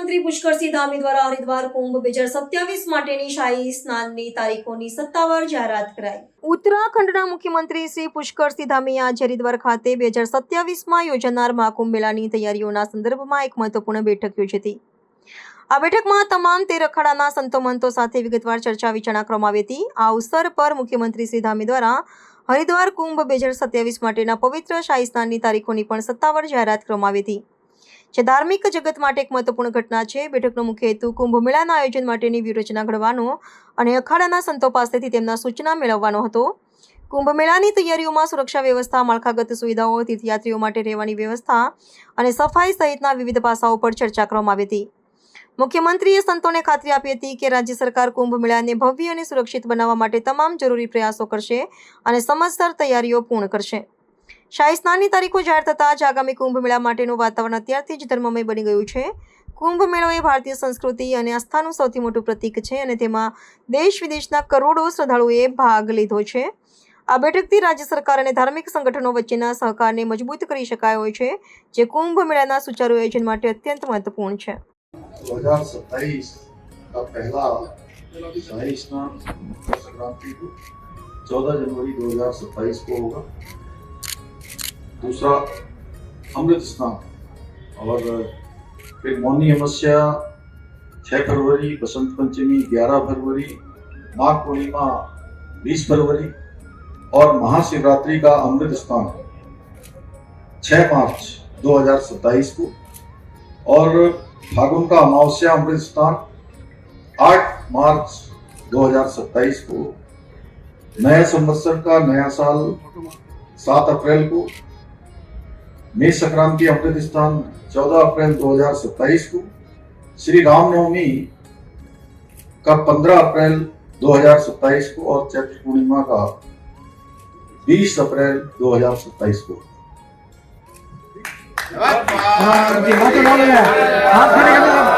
પુષ્કરસિંહ ધામી દ્વારા હરિદ્વાર કુંભ બે હજાર સત્યાવીસ માટેની શાહી સ્નાનની તારીખોની સત્તાવાર જાહેરાત કરાઈ. ઉત્તરાખંડના મુખ્યમંત્રી શ્રી પુષ્કરસિંહ ધામીએ આજે હરિદ્વાર ખાતે બે હજાર સત્યાવીસમાં યોજાનાર મહાકુંભ મેળાની તૈયારીઓના સંદર્ભમાં એક મહત્વપૂર્ણ બેઠક યોજી હતી. આ બેઠકમાં તમામ તેર અખાડાના સંતો મંતો સાથે વિગતવાર ચર્ચા વિચારણા કરવામાં આવી હતી. આ અવસર પર મુખ્યમંત્રી શ્રી ધામી દ્વારા હરિદ્વાર કુંભ બે હજાર સત્યાવીસ માટેના પવિત્ર શાહી સ્નાનની તારીખોની પણ સત્તાવાર જાહેરાત કરવામાં આવી હતી. જે ધાર્મિક જગત માટે એક મહત્વપૂર્ણ ઘટના છે. બેઠકનો મુખ્ય હેતુ કુંભ મેળાના આયોજન માટેની વ્યૂહરચના ઘડવાનો અને અખાડાના સંતો પાસેથી તેમના સૂચના મેળવવાનો હતો. કુંભ મેળાની તૈયારીઓમાં સુરક્ષા વ્યવસ્થા, માળખાગત સુવિધાઓ, તીર્થયાત્રીઓ માટે રહેવાની વ્યવસ્થા અને સફાઈ સહિતના વિવિધ પાસાઓ પર ચર્ચા કરવામાં આવી હતી. મુખ્યમંત્રીએ સંતોને ખાતરી આપી હતી કે રાજ્ય સરકાર કુંભ મેળાને ભવ્ય અને સુરક્ષિત બનાવવા માટે તમામ જરૂરી પ્રયાસો કરશે અને સમયસર તૈયારીઓ પૂર્ણ કરશે. શાહી સ્નાનની તારીખો જાહેર થતાં જ આગામી કુંભ મેળા માટેનું વાતાવરણ અત્યારથી જ ધર્મમય બની ગયું છે કુંભ મેળો એ ભારતીય સંસ્કૃતિ અને આસ્થાનું સૌથી મોટું પ્રતીક છે અને તેમાં દેશ વિદેશના કરોડો શ્રદ્ધાળુઓએ ભાગ લીધો છે આ બેઠકથી રાજ્ય સરકાર અને ધાર્મિક સંગઠનો વચ્ચેના સહકારને મજબૂત કરી શકાયો હોય છે જે કુંભ મેળાના સુચારુ આયોજન માટે અત્યંત મહત્વપૂર્ણ છે 2027 का पहला शाही स्नान संक्रांति को 14 जनवरी 2027 को होगा दूसरा अमृत स्नान और फिर मौनी अमावस्या 6 फरवरी, बसंत पंचमी 11 फरवरी, माघ पूर्णिमा 20 फरवरी और महाशिवरात्रि का अमृत स्नान 6 मार्च 2027 को और फागुन का अमावस्या अमृत स्नान 8 मार्च 2027 को, नया संवत्सर का नया साल 7 अप्रैल को मेष संक्रांति अमृत स्थान 14 अप्रैल 2027 को श्री रामनवमी का 15 अप्रैल 2027 को और चैत्र पूर्णिमा का 20 अप्रैल 2027 को।